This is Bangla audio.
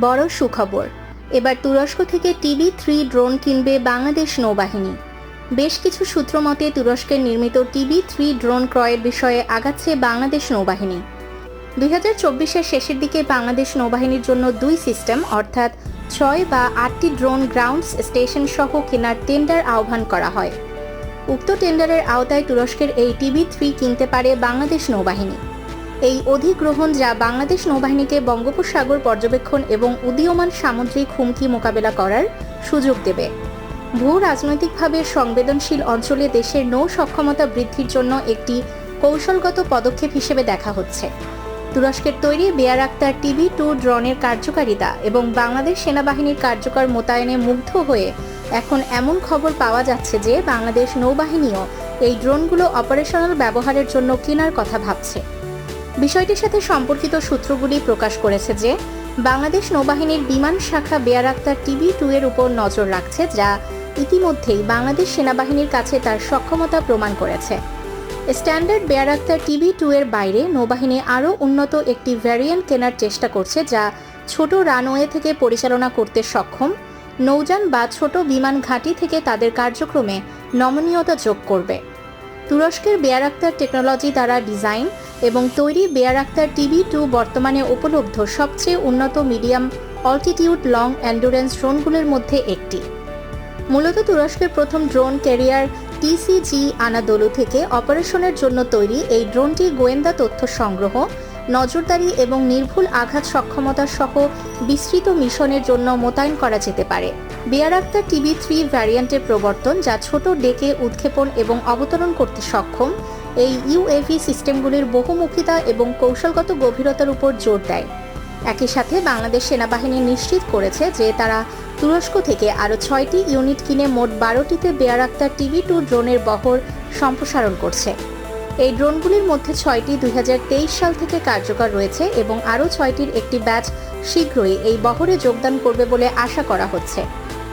বড় সুখবর। এবার তুরস্ক থেকে টিভি থ্রি ড্রোন কিনবে বাংলাদেশ নৌবাহিনী। বেশ কিছু সূত্র মতে, তুরস্কের নির্মিত টিভি থ্রি ড্রোন ক্রয়ের বিষয়ে আগাচ্ছে বাংলাদেশ নৌবাহিনী। দুই হাজার চব্বিশের শেষের দিকে বাংলাদেশ নৌবাহিনীর জন্য দুই সিস্টেম, অর্থাৎ ছয় বা আটটি ড্রোন গ্রাউন্ডস স্টেশন সহ কেনার টেন্ডার আহ্বান করা হয়। উক্ত টেন্ডারের আওতায় তুরস্কের এই টিভি থ্রি কিনতে পারে বাংলাদেশ নৌবাহিনী। এই অধিগ্রহণ যা বাংলাদেশ নৌবাহিনীকে বঙ্গোপসাগর পর্যবেক্ষণ এবং উদীয়মান সামুদ্রিক হুমকি মোকাবেলা করার সুযোগ দেবে। ভূ রাজনৈতিকভাবে সংবেদনশীল অঞ্চলে দেশের নৌ সক্ষমতা বৃদ্ধির জন্য একটি কৌশলগত পদক্ষেপ হিসেবে দেখা হচ্ছে। তুরস্কের তৈরি বেয়ার আক্তার টিভি টু ড্রোনের কার্যকারিতা এবং বাংলাদেশ সেনাবাহিনীর কার্যকর মোতায়েনে মুগ্ধ হয়ে এখন এমন খবর পাওয়া যাচ্ছে যে বাংলাদেশ নৌবাহিনীও এই ড্রোনগুলো অপারেশনাল ব্যবহারের জন্য কেনার কথা ভাবছে। বিষয়টির সাথে সম্পর্কিত সূত্রগুলি প্রকাশ করেছে যে, বাংলাদেশ নৌবাহিনীর বিমান শাখা বেয়ার আক্তার টিভি টু এর উপর নজর রাখছে যা ইতিমধ্যেই বাংলাদেশ সেনাবাহিনীর কাছে তার সক্ষমতা প্রমাণ করেছে। Standard Bayraktar TB two এর বাইরে নৌবাহিনী আরও উন্নত একটি ভ্যারিয়েন্ট কেনার চেষ্টা করছে যা ছোট রানওয়ে থেকে পরিচালনা করতে সক্ষম, নৌযান বা ছোট বিমান ঘাঁটি থেকে তাদের কার্যক্রমে নমনীয়তা যোগ করবে। তুরস্কের বেয়ার আক্তার টেকনোলজি দ্বারা ডিজাইন এবং তৈরি বেয়ার আক্তার টিভি টু বর্তমানে উপলব্ধ সবচেয়ে উন্নত মিডিয়াম অল্টিটিউড লং অ্যান্ডুরেন্স ড্রোনগুলির মধ্যে একটি। মূলত তুরস্কের প্রথম ড্রোন ক্যারিয়ার টিসিজি আনাদোলু থেকে অপারেশনের জন্য তৈরি এই ড্রোনটি গোয়েন্দা তথ্য সংগ্রহ, নজরদারি এবং নির্ভুল আঘাত সক্ষমতা সহ বিস্তৃত মিশনের জন্য মোতায়েন করা যেতে পারে। বেয়ার আক্তার টিভি থ্রি ভ্যারিয়েন্টের প্রবর্তন, যা ছোট ডেকে উৎক্ষেপণ এবং অবতরণ করতে সক্ষম এই ইউএভি সিস্টেমগুলির বহুমুখিতা এবং কৌশলগত গভীরতার উপর জোর দেয়। একই সাথে বাংলাদেশ সেনাবাহিনী নিশ্চিত করেছে যে তারা তুরস্ক থেকে আরও ছয়টি ইউনিট কিনে মোট বারোটিতে বেয়ার আক্তার টিভি টু ড্রোনের বহর সম্প্রসারণ করছে। এই ড্রোনগুলির মধ্যে ছয়টি দুই হাজার তেইশ সাল থেকে কার্যকর রয়েছে এবং আরও ছয়টির একটি ব্যাচ শীঘ্রই এই বহরে যোগদান করবে বলে আশা করা হচ্ছে।